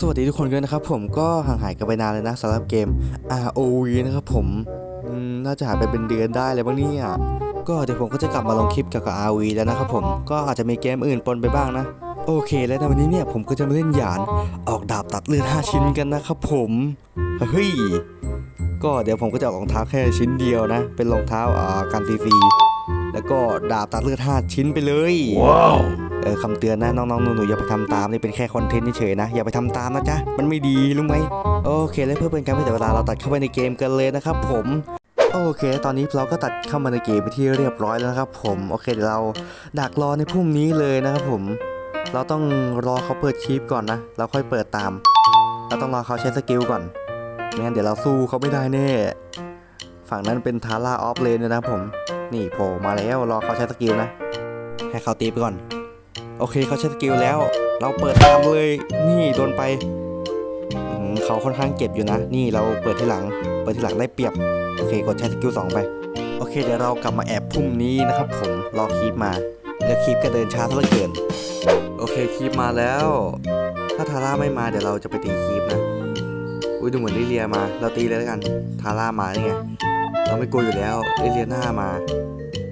สวัสดีทุกคนด้วยนะครับผมก็ห่างหายกันไปนานเลยนะสำหรับเกม ROV นะครับผมอืมน่าจะหายไปเป็นเดือนได้เลยบ้างเนี่ยก็เดี๋ยวผมก็จะกลับมาลงคลิปเกี่ยวกับ ROV แล้วนะครับผมก็อาจจะมีเกมอื่นปนไปบ้างนะ โอเค และในวันนี้เนี่ยผมก็จะมาเล่นหยานออกดาบตัดเลือด5ชิ้นกันนะครับผมเฮ้ยก็เดี๋ยวผมก็จะออกรองเท้าแค่ชิ้นเดียวนะ เป็นรองเท้าอ่ากันฟรีๆ แล้วก็ดาบตัดเลือด5ชิ้นไปเลยเออคำเตือนนะน้องๆหนูๆอย่าไปทำตามนี่เป็นแค่คอนเทนต์เฉยๆนะอย่าไปทำตามนะจ๊ะมันไม่ดีรู้ไหมโอเคแล้วเพื่อเป็นการไม่เสียเวลาเราตัดเข้าไปในเกมกันเลยนะครับผมโอเค ตอนนี้เราก็ตัดเข้ามาในเกมไปที่เรียบร้อยแล้วนะครับผมโอเคเดี๋ยวเราดักรอในพรุ่งนี้เลยนะครับผม เราต้องรอเขาเปิดคลิปก่อนนะเราค่อยเปิดตาม เราต้องรอเขาใช้สกิลก่อนไม่งั้นเดี๋ยวเราสู้เขาไม่ได้แน่ ฝั่งนั้นเป็นทาร่าออฟเลนนะครับผม นี่โผล่มาแล้วรอเขาใช้สกิลนะ ให้เขาตีไปก่อน โอเคเขาใช้สกิลแล้ว เราเปิดตามเลย นี่โดนไปเขาค่อนข้างเจ็บอยู่นะ นี่เราเปิดที่หลัง เปิดที่หลังได้เปรียบ โอเคกดใช้สกิลสองไป โอเคเดี๋ยวเรากลับมาแอบพุ่มนี้นะครับผม รอคีปมา แล้วคีปก็เดินช้าซะเหลือเกิน โอเคคีปมาแล้ว ถ้าทาร่าไม่มาเดี๋ยวเราจะไปตีคีปนะ อุ้ยดูเหมือนลิเลียมา เราตีเลยแล้วกัน ทาร่ามาได้ไง เราไม่กลัวอยู่แล้วลิเลียหน้ามา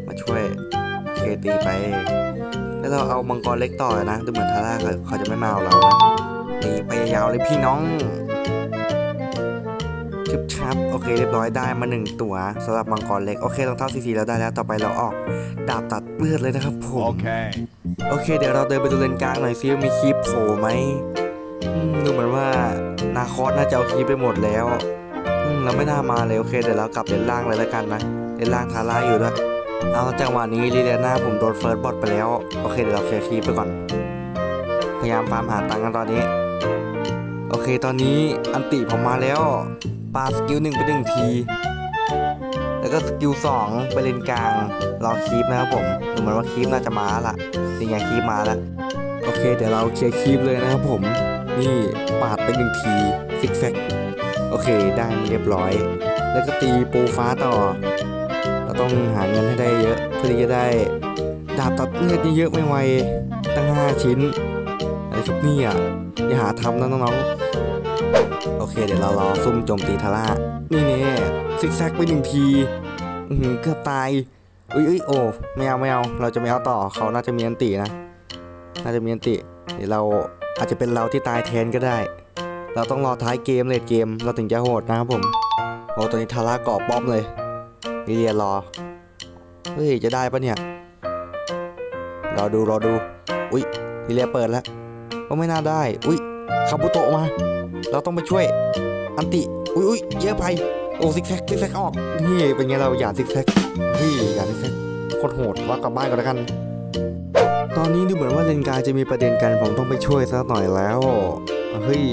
มาช่วยโอเคตีไป แล้วเราเอามังกรเล็กต่อนะดูเหมือนทาร่าเขาเขาจะไม่มาเอาเรานะนี่ไปยาวเลยพี่น้องชึบชับโอเคเรียบร้อยได้มาหนึ่งตัวสำหรับมังกรเล็ก โอเครองเท้าสีสีเราได้แล้วต่อไปเราออก ดาบตัดเลือดเลยนะครับผม Okay. โอเค เดี๋ยวเราเดินไปดูเลนกลางหน่อยซิว่ามีคลิปโผล่ไหมอืมดูเหมือนว่านาคอสน่าจะเอาคลิปไปหมดแล้ว อืมเราไม่น่ามาเลยโอเคเดี๋ยวเรากลับเลนล่างเลยแล้วกันนะเลนล่างทาร่าอยู่ด้วยเอาแล้วจังหวะนี้ลีเลียนาผมโดนเฟิร์สบอทไปแล้วโอเคเดี๋ยวเราเคลียร์คลิปไปก่อน พยายามฟาร์มหาตังค์กันตอนนี้ โอเคตอนนี้อันติผมมาแล้วปาสกิลหนึ่งไปหนึ่งที แล้วก็สกิลสองไปเลนกลางรอคีปนะครับผมดูเหมือนว่าคีปน่าจะมาละนี่ไงคีปมาแล้วโอเคเดี๋ยวเราเคลียร์คีปเลยนะครับผมนี่ปาดไปหนึ่งทีซิกแซก เคได้เรียบร้อย แล้วก็ตีปูฟ้าต่อ เราต้องหาเงินให้ได้เยอะเพื่อที่จะได้ดาบตัดเลือดเยอะไม่ไหวตั้ง 5 ชิ้นอะไรครับเนี่ยอย่าหาทำนะน้องๆ โอเคเดี๋ยวเรารอซุ่มโจมตีทาร่า นี่เนี่ยซิกแซกไปหนึ่งทีอือเกือบตายเอ้ยเอ้ยโอ้ไม่เอาไม่เอา เราจะไม่เอาต่อเขาน่าจะมีอันตินะ น่าจะมีอันติ เดี๋ยวเราอาจจะเป็นเราที่ตายแทนก็ได้ เราต้องรอท้ายเกมเลยเกม เราถึงจะโหดนะครับผมโอ้ตอนนี้ทาร่าเกาะป้อมเลยลิเลียรอเฮ้ยจะได้ปะเนี่ยรอดูรอดู อุ้ยลิเลียเปิดแล้วก็ไม่น่าได้ อุ้ยคาบุโตะมา เราต้องไปช่วย อันติ อุ้ยอุ้ยเยอะไป โอ้ซิกแซกซิกแซกออกนี่เป็นไงเราหยาดซิกแซกเฮ้ยหยาดซิกแซกโคตรโหดว่ากลับบ้านก่อนแล้วกัน ตอนนี้ดูเหมือนว่าเลนกาจะมีประเด็นกันผมต้องไปช่วยสักหน่อยแล้ว เฮ้ย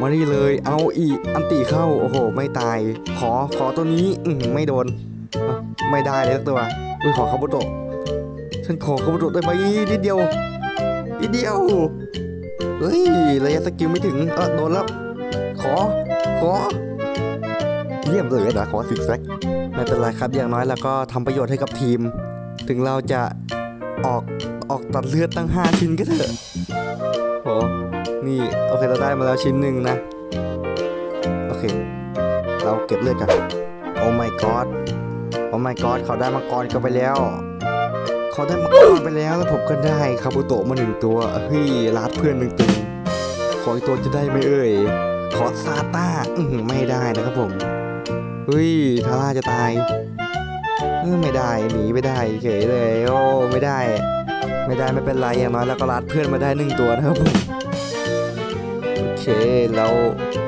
มานี่เลย เอาอีก อันติเข้า โอ้โห ไม่ตาย ขอ ขอตัวนี้ อืไม่โดน ไม่ได้เลยสักตัวอุ้ยขอคาบุโตะ ฉันขอคาบุโตะได้ไหมนิดเดียว นิดเดียว เฮ้ย ระยะสกิลไม่ถึง เออโดนแล้ว ขอ ขอ เยี่ยมเลยนะ ขอซิกแซกไม่เป็นไรครับ อย่างน้อยเราก็ทำประโยชน์ให้กับทีม ถึงเราจะออก ออกตัดเลือดตั้ง 5 ชิ้นก็เถอะโหนี่โอเคเราได้มาแล้วชิ้นหนึ่งนะ โอเค เราเก็บเลือดกัน โอ้ my god โอ้ my god เขาได้มังกรกันไปแล้ว เขาได้มังกรไปแล้วแล้วผมก็ได้คาบุโตะมาหนึ่งตัวเฮ้ยลาดเพื่อนหนึ่งตัวขออีกตัวจะได้ไหมเอ่ย ขอซาต้าอือหือไม่ได้นะครับผมเฮ้ยทาร่าจะตายเออไม่ได้หนีไม่ได้เฉยเลย โอ้ไม่ได้ ไม่ได้ไม่เป็นไรอย่างน้อยเราก็รัดเพื่อนมาได้หนึ่งตัวนะครับผมโอเคเรา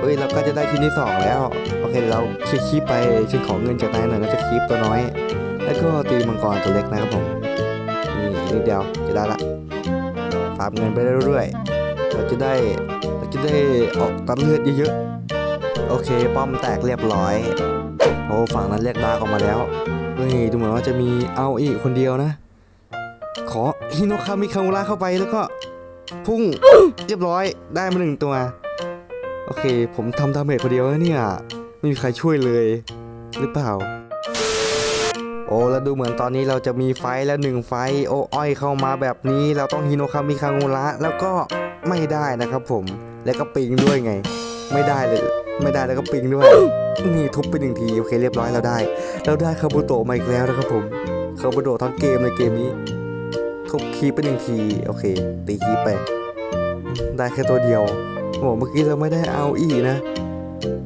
เอ้ยเราก็จะได้ชิ้นที่สองแล้วโอเคเราคลิปคลิปไปฉันขอเงินจากนายหน่อยนะจะคลิปตัวน้อย แล้วก็ตีมังกรตัวเล็กนะครับผมนี่อีกนิดเดียวจะได้ละฝากเงินไปเรื่อยๆเราจะได้เราจะได้ออกตัดเลือดเยอะๆโอเค ป้อมแตกเรียบร้อยโอ้ฝั่งนั้นเรียกดาร์กออกมาแล้วเฮ้ยดูเหมือนว่าจะมีเอาอีกคนเดียวนะ ขอฮิโนคามิคามุระเข้าไปแล้วก็ พุ่งเรียบร้อยได้มาหนึ่งตัว โอเค ผมทำดาเมจคนเดียวนะเนี่ย ไม่มีใครช่วยเลย หรือเปล่า โอ้แล้วดูเหมือนตอนนี้เราจะมีไฟท์แล้วหนึ่งไฟท์โอ้อ้อยเข้ามาแบบนี้ เราต้องฮิโนคามิคางูระแล้วก็ไม่ได้นะครับผมแล้วก็ปิงด้วยไง ไม่ได้เลย ไม่ได้แล้วก็ปิงด้วยนี่ทุบไปหนึ่งทีโอเคเรียบร้อยเราได้ เราได้คาบุโตะมาอีกแล้วนะครับผมคาบุโตะทั้งเกมในเกมนี้ ทุบคีไปหนึ่งที โอเค ตีคีไป ได้แค่ตัวเดียวโอ้เมื่อกี้เราไม่ได้เอาอีนะ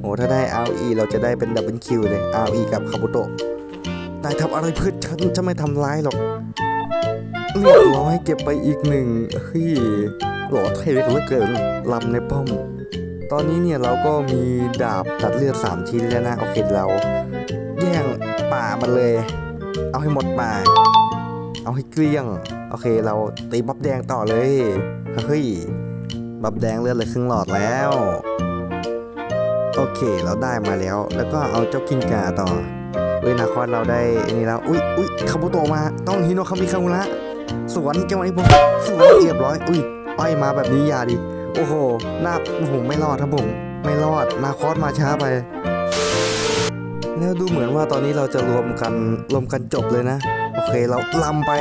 โอ้ถ้าได้เอาอีเราจะได้เป็นดับเบิลคิวเลยเอาอีกับคาบุโตะนายทำอะไรเพื่อฉันจะไม่ทำร้ายหรอกเรียบร้อยเก็บไปอีกหนึ่งเฮ้ยหล่อเท่เหลือเกินลำในป้อม ตอนนี้เนี่ยเราก็มีดาบตัดเลือด 3 ชิ้นแล้วนะ โอเคเรา แย่งป่ามันเลย เอาให้หมดป่า เอาให้เกลี้ยง โอเค เราตีบับแดงต่อเลย เฮ้ย บับแดงเลือดเลยครึ่งหลอดแล้ว โอเค เราได้มาแล้ว แล้วก็เอาเจ้ากินกาต่อเว้ยนาคอนเราได้อันนี้แล้ว อุ้ยอุ้ยคาบุโตมา ต้องฮิโนคามิคามุระสวนจังหวะนี้ผมสวนเรียบร้อย อุ้ย อ้อยมาแบบนี้อยาดิ โอ้โห หน้าโอ้โห ไม่รอดครับผม ไม่รอด นาคอสมาช้าไป แล้วดูเหมือนว่าตอนนี้เราจะรวมกัน รวมกันจบเลยนะ เคเราลำไป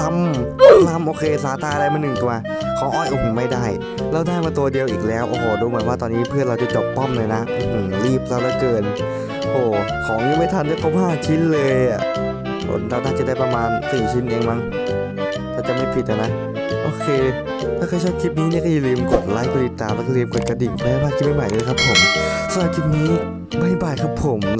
ลำลำโอเคซาตาได้มาหนึ่งตัวขออ้อยโอ้โหไม่ได้ เราได้มาตัวเดียวอีกแล้วโอ้โหดูเหมือนว่าตอนนี้เพื่อนเราจะจบป้อมเลยนะรีบเราเหลือเกิน โอ้ของยังไม่ทันได้ครบห้าชิ้นเลยอะโอ้เราน่าจะได้ประมาณสี่ชิ้นเองมั้งถ้าจะไม่ผิดนะโอเค ถ้าใครชอบคลิปนี้เนี่ยก็อย่าลืมกดไลค์กดติดตามแล้วก็อย่าลืมกดกระดิ่งเพื่อไม่ให้พลาดคลิปใหม่ๆด้วยครับผมสำหรับคลิปนี้บ๊ายบายครับผม